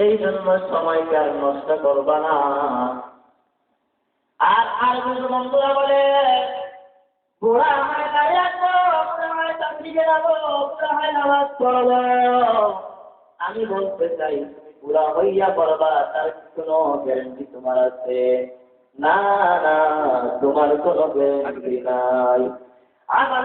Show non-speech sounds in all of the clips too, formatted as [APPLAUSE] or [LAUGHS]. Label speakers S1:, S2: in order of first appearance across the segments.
S1: এই জন্য সময়কে আর নষ্ট করবা না। আর আর কিছু বন্ধুরা বলে আমি বলতে চাই পুরা হইয়া পড়বা, তার কোনো গ্যারেন্টি তোমার আছে? না তোমার কোনো গ্যারেন্টি নাই। আমার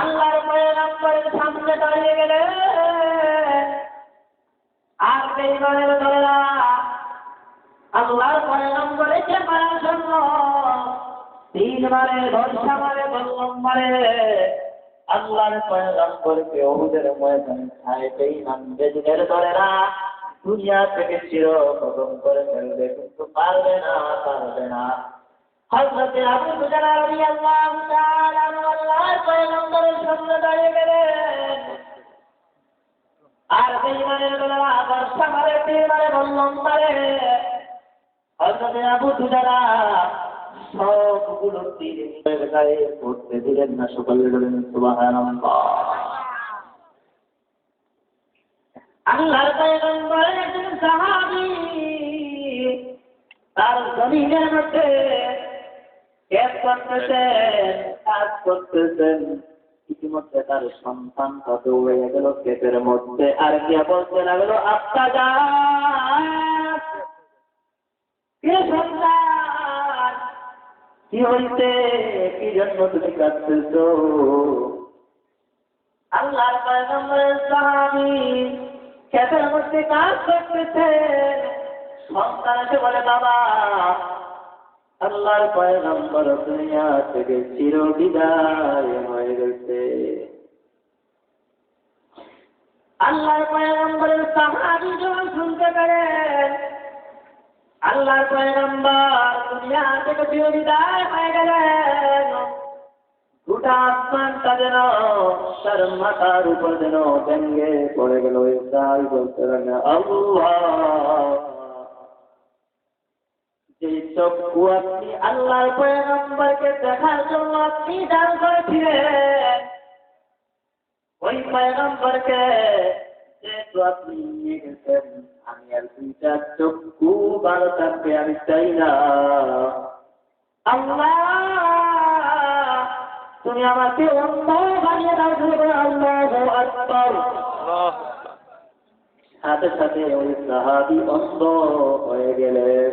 S1: আল্লাহর পয়গম্বরের সামনে দাঁড়িয়ে গেলে আর বেঈমানের দলেরা আল্লাহর পয়গম্বরকে মারার জন্য তিন মারে বর্ষা মারে বল্লম মারে আল্লাহর পয়গম্বরকে ওহুদের ময়দানে ছাইতেই নামবে দিনের দলেরা দুনিয়া থেকে চির খতম করে ফেলবে, কিন্তু পারবে না পারবে না। হযরতে আবু হুজারা রাদিয়াল্লাহু তাআলা আল্লাহর পয়গম্বরের সামনে দাঁড়িয়ে গেলেন। আর বেঈমানের দলেরা বর্ষা মারে তীর মারে বল্লম মারে হযরতে আবু হুজারা সবগুলো তীর নিজের গায়ে পড়তে দিলেন না, সকলে বলেন সুবহানাল্লাহ। আল্লাহর পয়গম্বরের একজন সাহাবী তার জমিনের মধ্যে ক্যাপ করতেছেন কাজ করতেছেন ইতিমধ্যে তার সন্তানটা দৌড়ে গেল ক্ষেতের মধ্যে। আর কে বলতে লাগল? আপনা যা কে কি হইতে কি জন্য তুমি কাঁদতেছ? আল্লাহর পয়গম্বরের সাহাবী ক্ষেতের মধ্যে কাজ করতেছে। সন্তান এসে বলে, বাবা আল্লাহর পয়গম্বর দুনিয়া থেকে চির বিদায় হয়ে গেছে। আল্লাহর পয়গম্বরের সাহাবী যখন শুনতে পারেন আল্লাহর পয়গম্বর দুনিয়া থেকে চির বিদায় হয়ে গেলেন। গোটা আসমানটা যেন তার উপর যেন ভেঙ্গে পড়ে গেল। তাই বলতে আল্লাহ! চক্ষু আপনি আল্লাহর পয়গম্বরকে দেখার জন্য আপনি দান করেছিলেন। ওই পয়গম্বরকে যেহেতু আপনি নিয়ে গেছেন আমি আর দুইটা চক্ষু ভালো থাকবে আমি চাই না। আল্লাহ তুমি আমাকে অন্ধ বানিয়ে দাও আল্লাহ আকবর। সাথে সাথে ওই সাহাবি অন্ধ হয়ে গেলেন।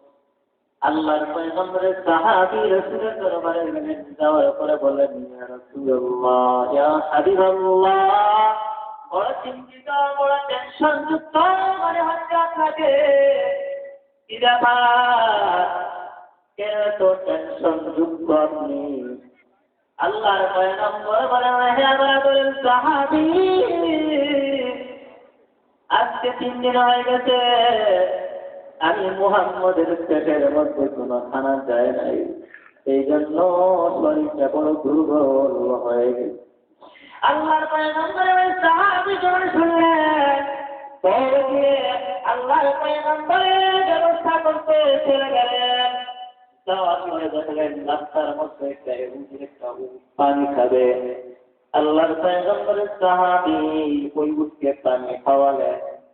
S1: আল্লাহর পয়গম্বরের সাহাবী রাসূলের দরবারে যাওয়ার পরে বললেন, ইয়া রাসূলুল্লাহ, ইয়া হাবিবাল্লাহ, বড় চিন্তিত, বড় টেনশন যুক্ত, মনে হচ্ছে আপনাকে। কেন তো টেনশন যুক্ত আপনি? আল্লাহর পয়গম্বর বলেন হে আমার সাহাবী, আজকে তিন দিন হয়ে গেছে। আমি মুহাম্মদের পেটের মধ্যে কোনো খানা যায় নাই। এই জন্য শরীরটা বড় দুর্বল হয়ে গেছে। আল্লাহর পয়গম্বরের সাহাবী যখন শুনলেন, পরে গিয়ে আল্লাহর পয়গম্বরের ব্যবস্থা করতে চলে গেলেন। রাস্তার একটা পানি খাবে। আল্লাহর পয়গম্বরের সাহাবী ওই উটকে পানি খাওয়ালেন।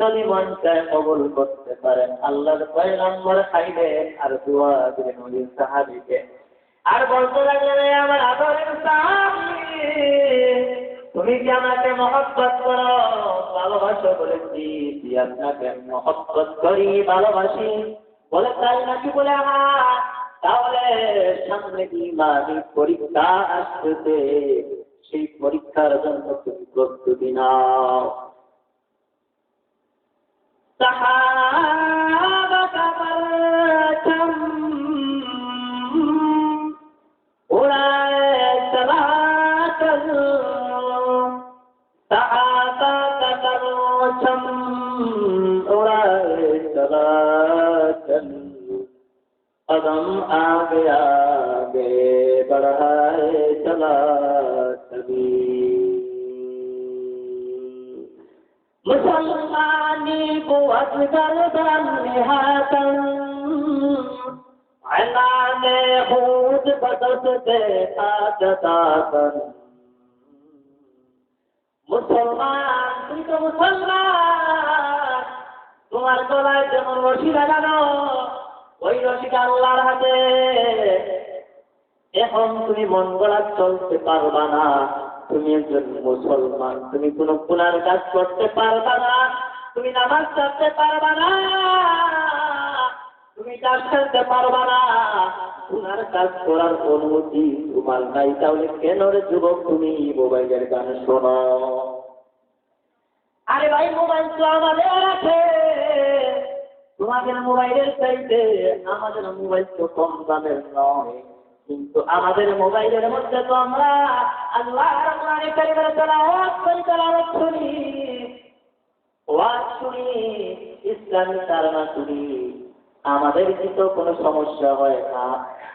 S1: যদি মন চায় কবুল করতে পারেন আল্লাহর পয়গম্বর খাইলেন আর দোয়া দিলেন ওই সাহাবীকে। আর বলতে লাগলেন, "এ আমার আদরের সাহাবী, তুমি কি আমাকে মহব্বত করো? ভালোবাসো বলেছি কি আপনাকে। মহব্বত করি, ভালোবাসি। বলে তাই নাকি বলে আমার তাহলে সামনে কি মানি পরীক্ষা আসতেছে। সেই পরীক্ষার জন্য তুমি প্রস্তুতি নাও। سه ال سهالوم اڙ سلو ادم آڳي آڙا صلاح মুসলমান তুমি তো মুসলমান তোমার গলায় যেমন রশি লাগানো, ওই রশি আল্লাহর হাতে। এখন তুমি মন গলা চলতে পারবা না, তুমি একজন মুসলমান, তুমি কোনো গুনার কাজ করতে পারবা না। তুমি নামাজ পড়তে পারবা না। তুমি কাজ করতে পারবা না। গুনার কাজ করার অনুমতি তোমার নাই। তাহলে কেন রে যুবক তুমি মোবাইলের গান শোনো? আরে ভাই, মোবাইল তো আমাদের আছে। তোমাদের মোবাইলের চাইতে আমাদের মোবাইল তো কম দামের নয়। কিন্তু আমাদের মোবাইলের মধ্যে তো আমরা আল্লাহ কোরআনে কারিমের তেলাওয়াত করি শুনি ওয়াজ শুনি, ইসলামী তারনা শুনি, আমাদের কিন্তু কোনো সমস্যা হয় না?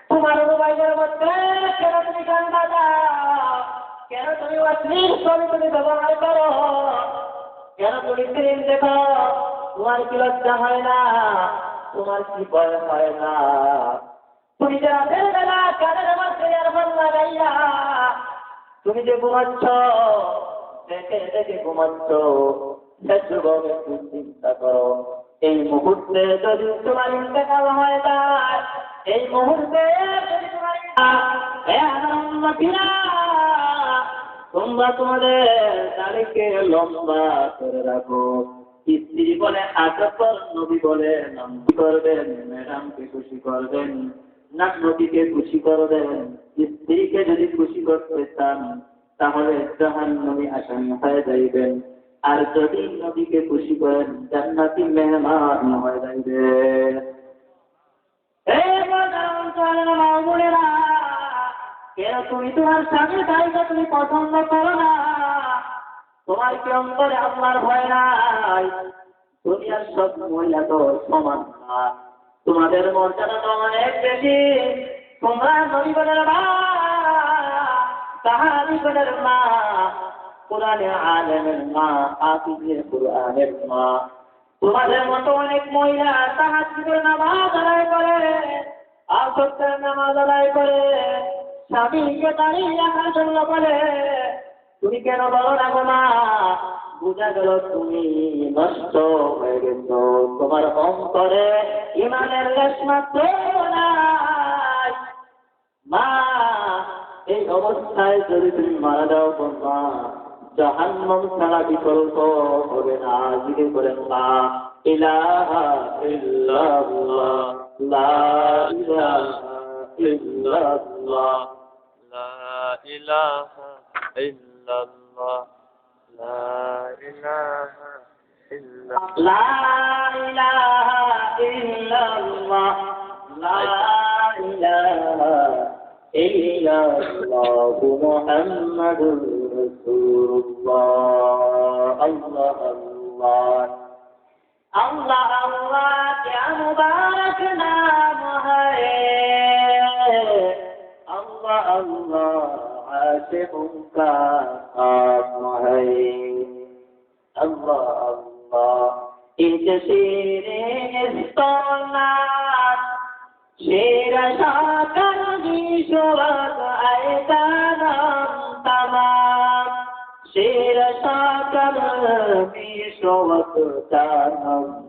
S1: তোমার মোবাইলের মধ্যে কেন তুমি গান বাজাও? কেন তুমি অশ্লীল তুমি ব্যবহার করো? কেন তুমি ফিল্ম দেখো? তোমার কি লজ্জা হয় না? তোমার কি ভয় হয় না? তুমি যে রাতের বেলা কানের মধ্যে ইয়ারফোন লাগাইয়া তুমি যে ঘুমাচ্ছ, দেখে দেখে ঘুমাচ্ছ চিন্তা করো এই মুহূর্তে যদি তোমার ইন্তেকাল হয়ে যায় এই মুহূর্তে যদি তোমার তোমাদের তারিখে লম্বা করে রাখো। স্ত্রী বলে আচাপর নবী বলে নাম করবেন, ম্যাডামকে খুশি করবেন না নবীকে খুশি করবেন। স্ত্রীকে যদি খুশি করতে চান, তাহলে জাহান নবী আসামি হয়ে যাইবেন। আর যদি নবীকে খুশি করেন, জান্নাতি মেহমান হয়ে মামুনেরা কেন তুমি তোমার স্বামীর গাড়িটা তুমি পছন্দ করো না? তোমার কি অন্তরে আপনার ভয় নাই? দুনিয়ার সব মহিলা তো সমান তোমাদের মর্যাদা তো অনেক বেশি। তোমরা নবীগণের মা সাহাবিগণের মা কোরআনে আলেমের মা আফিজের কোরআনের মা। তোমাদের মতো অনেক মহিলা তাহাজের নামাজ আদায় করে আসতের নামাজ আদায় করে, স্বামীকে দাঁড়িয়ে রাখার জন্য বলে, তুমি কেন বলো না গো মা? বুঝা গেল তুমি নষ্ট হয়ে গেছ। তোমার অন্তরে ইমানের লেশ মাত্র মা, এই অবস্থায় যদি তুমি মারা যাও মা জাহান্নাম ছাড়া বিকল্প হবে না। জিকে করেন না ইলাহা ইল্লাল্লাহ লা ইলাহা ইল্লাল্লাহ
S2: লা ইলাহা ইল্লাল্লাহ লা
S1: ইলাহা ইল্লাল্লাহ। লা ইলাহা ইল্লাল্লাহ লা ইলাহা ইল্লাল্লাহ [LAUGHS] মুহাম্মাদুর رسول الله الله الله الله الله يا مباركنا مهيب الله الله عاشقك مهيب الله الله إتسيري إذ شركاءهم